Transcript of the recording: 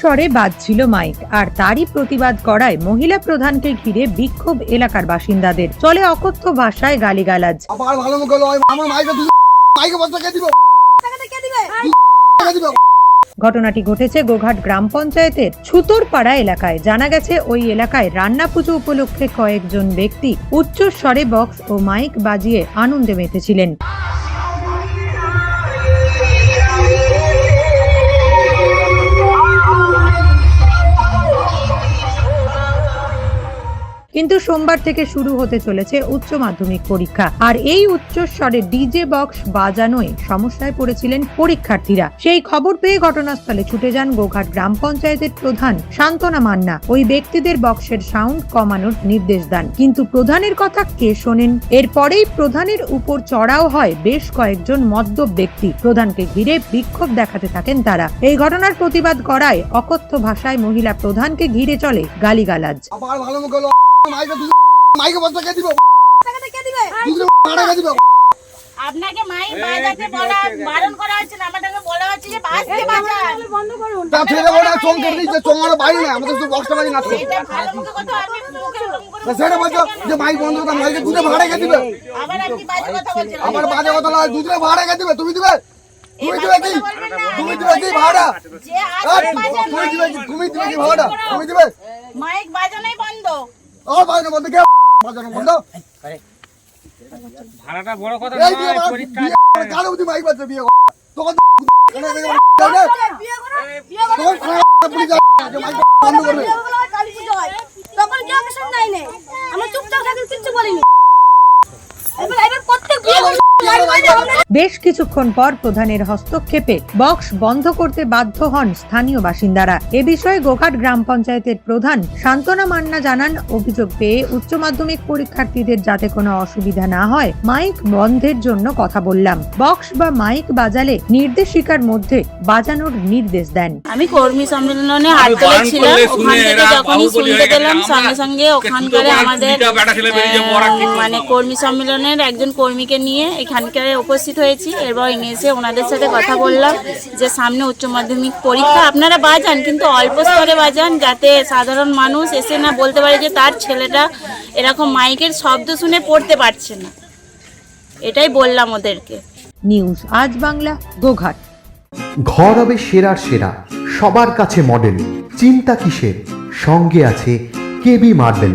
স্বরে বাজছিল মাইক আর তারই প্রতিবাদ করায় মহিলা প্রধানকে ঘিরে বিক্ষোভ এলাকার বাসিন্দাদের। চলে অকথ্য ভাষায় গালিগালাজ। আবার ভালো মুখ হলো আমার মাইকে মাইকে বসতে কে দিব কে দিব। ঘটনাটি ঘটেছে গোঘাট গ্রাম পঞ্চায়েতের ছুতরপাড়া এলাকায়। জানা গেছে ওই এলাকায় রান্না পুজো উপলক্ষে কয়েকজন ব্যক্তি উচ্চ স্বরে বক্স ও মাইক বাজিয়ে আনন্দে মেতেছিলেন। কিন্তু সোমবার থেকে শুরু হতে চলেছে উচ্চ মাধ্যমিক পরীক্ষা। আর এই উচ্চস্বরে ডিজে বক্স বাজানোয় সমস্যায় পড়েছিলেন পরীক্ষার্থীরা। সেই খবর পেয়ে ঘটনাস্থলে ছুটে যান গোঘাট গ্রাম পঞ্চায়েতের প্রধান শান্তনা মান্না। ওই ব্যক্তিদের বক্সের সাউন্ড কমানোর নির্দেশ দেন। কিন্তু প্রধানের কথা কে শোনেন? এরপরেই প্রধানের উপর চড়াও হয় বেশ কয়েকজন মদ্যপ ব্যক্তি। প্রধানকে ঘিরে বিক্ষোভ দেখাতে থাকেন তারা। এই ঘটনার প্রতিবাদ করায় অকথ্য ভাষায় মহিলা প্রধানকে ঘিরে চলে গালিগালাজ। মাইকে বসতে কে দিব? কে দিবে? মারা কে দিব? আপনাকে মাই বাজাতে বলা বারণ করা হচ্ছে না আমাদেরকে বলা হচ্ছে যে বাজতে বাজান। বন্ধ করুন। তা ফেরে বড় চোং কেটে দিচ্ছে চোং আমার বাইরে না আমাদের তো বক্সটা বাজি নাচছে। এটা ভালো মুখে কথা আপনি মুখে ওরকম সেটা বলছো যে মাইক বন্ধ করে মাইকে দুধে ভাড়া কে দিবে? আবার আপনি বাজে কথা বলছেন? আমার বাজে কথা না দুধরে ভাড়া কে দিবে? তুমি দিবে? তুমি দিবে কি? তুমি দিবে কি ভাড়া? তুমি দিবে কি তুমি দিবে কি ভাড়া? তুমি দিবে? মাইক বাজানোই বন্ধ। আর বাজে বন্ধ কে বাজানো বন্ধ ভাড়াটা বড় কথা এই বিয়ে পরীক্ষা বিয়ে বুদ্ধি মাইক বাজছে বিয়ে তখন কেন বিয়ে করো, বিয়ে করো। পুলিশ মাইক বন্ধ করবে কালী পুজো হয়। তখন কেউ কিছু নাই নে। আমরা চুপচাপ থাকি, কিচ্ছু বলিনি। এবার- এবার প্রত্যেক বিয়ে বেশ কিছুক্ষণ পর প্রধানের হস্তক্ষেপে বক্স বন্ধ করতে বাধ্য হন স্থানীয় বাসিন্দারা। এ বিষয়ে গোঘাট গ্রাম পঞ্চায়েতের প্রধান শান্তনা মান্না জানান অভিযোগ পেয়ে উচ্চ মাধ্যমিক পরীক্ষার্থীদের যাতে কোনো অসুবিধা না হয় মাইক বন্ধের জন্য কথা বললাম। বক্স বা মাইক বাজালে নির্দেশিকার মধ্যে বাজানোর নির্দেশ দেন। আমি কর্মী সম্মেলনে হাত ছিলাম ওখান থেকে যখনই শুনতে পেলাম সঙ্গে সঙ্গে ওখানকার আমাদের মানে কর্মী সম্মেলনের একজন কর্মীকে নিয়ে এখানকার উপস্থিত হয়েছি এরপর এসে ওনাদের সাথে কথা বললাম যে সামনে উচ্চ মাধ্যমিক পরীক্ষা। আপনারা বাজান কিন্তু অল্প স্তরে বাজান যাতে সাধারণ মানুষ এসে না বলতে পারে যে তার ছেলেটা এরকম মাইকের শব্দ শুনে পড়তে পারছে না। এটাই বললাম ওদেরকে। নিউজ আজ বাংলা গোঘাট। ঘর হবে সেরার সেরা সবার কাছে মডেল চিন্তা কিসের? সঙ্গে আছে কেবি মার্বেল